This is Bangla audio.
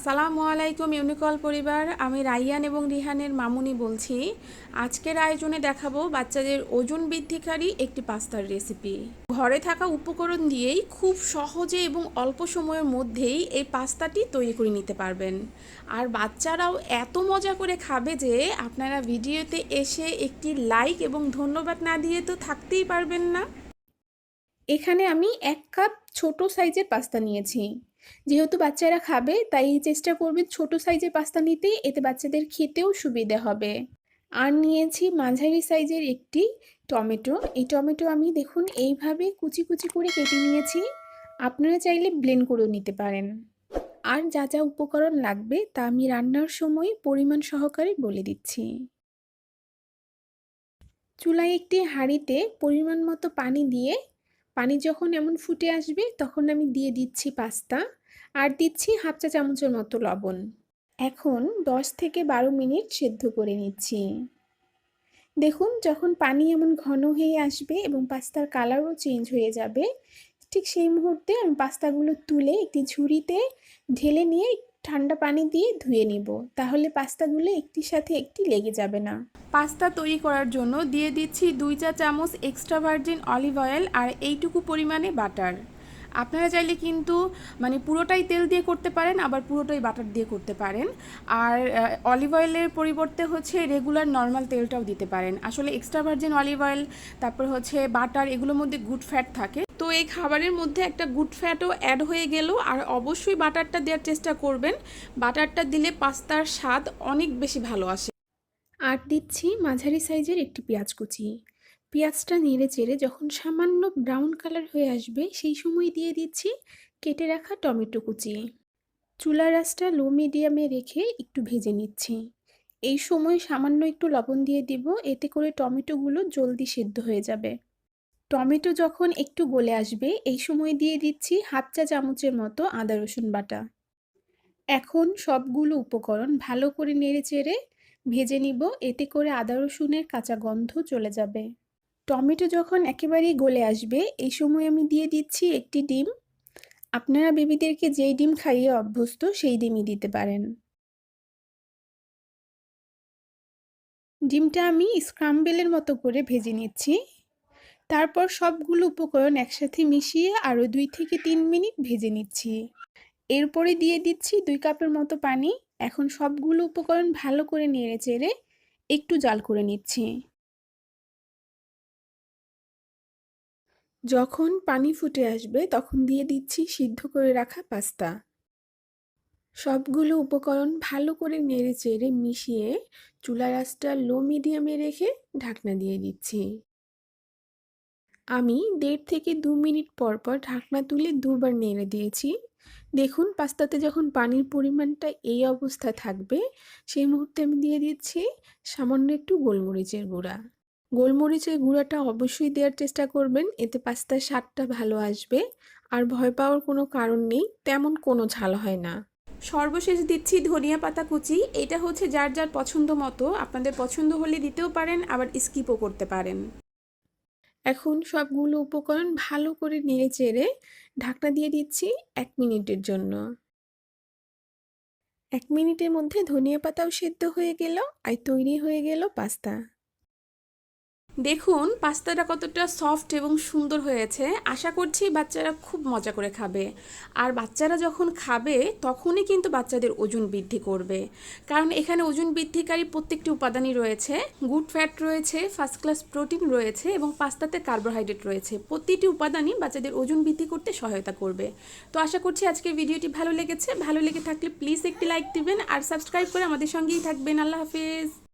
আসসালামু আলাইকুম ইউনিকল পরিবার, আমি রাইয়ান এবং রিহানের মামুনি বলছি। আজকের আয়োজনে দেখাবো বাচ্চাদের ওজন বৃদ্ধিকারী একটি পাস্তার রেসিপি। ঘরে থাকা উপকরণ দিয়েই খুব সহজে এবং অল্প সময়ের মধ্যেই এই পাস্তাটি তৈরি করে নিতে পারবেন। আর বাচ্চারাও এত মজা করে খাবে যে আপনারা ভিডিওতে এসে একটি লাইক এবং ধন্যবাদ না দিয়ে তো থাকতেই পারবেন না। এখানে আমি এক কাপ ছোট সাইজের পাস্তা নিয়েছি। যেহেতু বাচ্চারা খাবে, তাই চেষ্টা করবে ছোট সাইজের পাস্তা নিতে, এতে বাচ্চাদের খেতেও সুবিধে হবে। আর নিয়েছি মাঝারি সাইজের একটি টমেটো। এই টমেটো আমি দেখুন এইভাবে কুচি কুচি করে কেটে নিয়েছি। আপনারা চাইলে ব্লেন্ড করেও নিতে পারেন। আর যা যা উপকরণ লাগবে, তা আমি রান্নার সময় পরিমাণ সহকারে বলে দিচ্ছি। চুলায় একটি হাঁড়িতে পরিমাণ মতো পানি দিয়ে, পানি যখন এমন ফুটে আসবে, তখন আমি দিয়ে দিচ্ছি পাস্তা। আর দিচ্ছি হাফ চা চামচের মতো লবণ। এখন দশ থেকে বারো মিনিট সেদ্ধ করে নিচ্ছি। দেখুন, যখন পানি এমন ঘন হয়ে আসবে এবং পাস্তার কালারও চেঞ্জ হয়ে যাবে, ঠিক সেই মুহূর্তে আমি পাস্তাগুলো তুলে একটি ঝুড়িতে ঢেলে নিয়ে ঠান্ডা পানি দিয়ে ধুয়ে নিব। তাহলে পাস্তাগুলো একটির সাথে একটি লেগে যাবে না। পাস্তা তৈরি করার জন্য দিয়ে দিচ্ছি দুই চা চামচ এক্সট্রা ভার্জিন অলিভ অয়েল আর এইটুকু পরিমাণে বাটার। আপনারা চাইলে কিন্তু মানে পুরোটাই তেল দিয়ে করতে পারেন, আবার পুরোটাই বাটার দিয়ে করতে পারেন। আর অলিভ অয়েলের পরিবর্তে হচ্ছে রেগুলার নর্মাল তেলটাও দিতে পারেন। আসলে এক্সট্রা ভার্জিন অলিভ অয়েল তারপর হচ্ছে বাটার এগুলোর মধ্যে গুড ফ্যাট থাকে। তো এই খাবারের মধ্যে একটা গুড ফ্যাটও অ্যাড হয়ে গেল, আর অবশ্যই বাটারটা দেওয়ার চেষ্টা করবেন। বাটারটা দিলে পাস্তার স্বাদ অনেক বেশি ভালো আসে। আর দিচ্ছি মাঝারি সাইজের একটি পেঁয়াজ কুচি। পেঁয়াজটা নেড়ে চেড়ে যখন সামান্য ব্রাউন কালার হয়ে আসবে, সেই সময় দিয়ে দিচ্ছি কেটে রাখা টমেটো কুচি। চুলা রাসটা লো মিডিয়ামে রেখে একটু ভেজে নিচ্ছি। এই সময় সামান্য একটু লবণ দিয়ে দিব, এতে করে টমেটোগুলো জলদি সেদ্ধ হয়ে যাবে। টমেটো যখন একটু গলে আসবে, এই সময় দিয়ে দিচ্ছি হাফ চা চামচের মতো আদা রসুন বাটা। এখন সবগুলো উপকরণ ভালো করে নেড়ে চেড়ে ভেজে নিব, এতে করে আদা রসুনের কাঁচা গন্ধ চলে যাবে। টমেটো যখন একেবারেই গলে আসবে, এই সময় আমি দিয়ে দিচ্ছি একটি ডিম। আপনারা বেবিদেরকে যেই ডিম খাইয়ে অভ্যস্ত, সেই ডিমই দিতে পারেন। ডিমটা আমি স্ক্রাম্বেলের মতো করে ভেজে নিচ্ছি। তারপর সবগুলো উপকরণ একসাথে মিশিয়ে আরও দুই থেকে তিন মিনিট ভেজে নিচ্ছি। এরপরে দিয়ে দিচ্ছি দুই কাপের মতো পানি। এখন সবগুলো উপকরণ ভালো করে নেড়ে চেড়ে একটু জাল করে নিচ্ছি। যখন পানি ফুটে আসবে, তখন দিয়ে দিচ্ছি সিদ্ধ করে রাখা পাস্তা। সবগুলো উপকরণ ভালো করে নেড়ে চেড়ে মিশিয়ে চুলা রাসটা লো মিডিয়ামে রেখে ঢাকনা দিয়ে দিচ্ছি। আমি দেড় থেকে দু মিনিট পর পর ঢাকনা তুলে দুবার নেড়ে দিয়েছি। দেখুন, পাস্তাতে যখন পানির পরিমাণটা এই অবস্থা থাকবে, সেই মুহূর্তে আমি দিয়ে দিচ্ছি সামান্য একটু গোলমরিচের গুঁড়া। গোলমরিচের গুঁড়াটা অবশ্যই দেওয়ার চেষ্টা করবেন। এতে পাস্তার স্বাদটা ভালো আসবে। আর ভয় পাওয়ার কোনো কারণ নেই, তেমন কোনো ঝাল হয় না। সর্বশেষ দিচ্ছি ধনিয়া পাতা কুচি। এটা হচ্ছে যার যার পছন্দ মতো। আপনাদের পছন্দ হলে দিতেও পারেন, আবার স্কিপও করতে পারেন। এখন সবগুলো উপকরণ ভালো করে নেড়ে চেড়ে ঢাকনা দিয়ে দিচ্ছি এক মিনিটের জন্য। এক মিনিটের মধ্যে ধনিয়া পাতাও সেদ্ধ হয়ে গেল, আর তৈরি হয়ে গেল পাস্তা। দেখুন, পাস্তাটা কতটা সফট এবং সুন্দর হয়েছে। আশা করছি বাচ্চারা খুব মজা করে খাবে। আর বাচ্চারা যখন খাবে, তখনই কিন্তু বাচ্চাদের ওজন বৃদ্ধি করবে। কারণ এখানে ওজন বৃদ্ধিকারী প্রত্যেকটি উপাদানই রয়েছে। গুড ফ্যাট রয়েছে, ফার্স্ট ক্লাস প্রোটিন রয়েছে এবং পাস্তাতে কার্বোহাইড্রেট রয়েছে। প্রতিটি উপাদানই বাচ্চাদের ওজন বৃদ্ধি করতে সহায়তা করবে। তো আশা করছি আজকের ভিডিওটি ভালো লেগেছে। ভালো লেগে থাকলে প্লিজ একটি লাইক দিবেন আর সাবস্ক্রাইব করে আমাদের সঙ্গেই থাকবেন। আল্লাহ হাফিজ।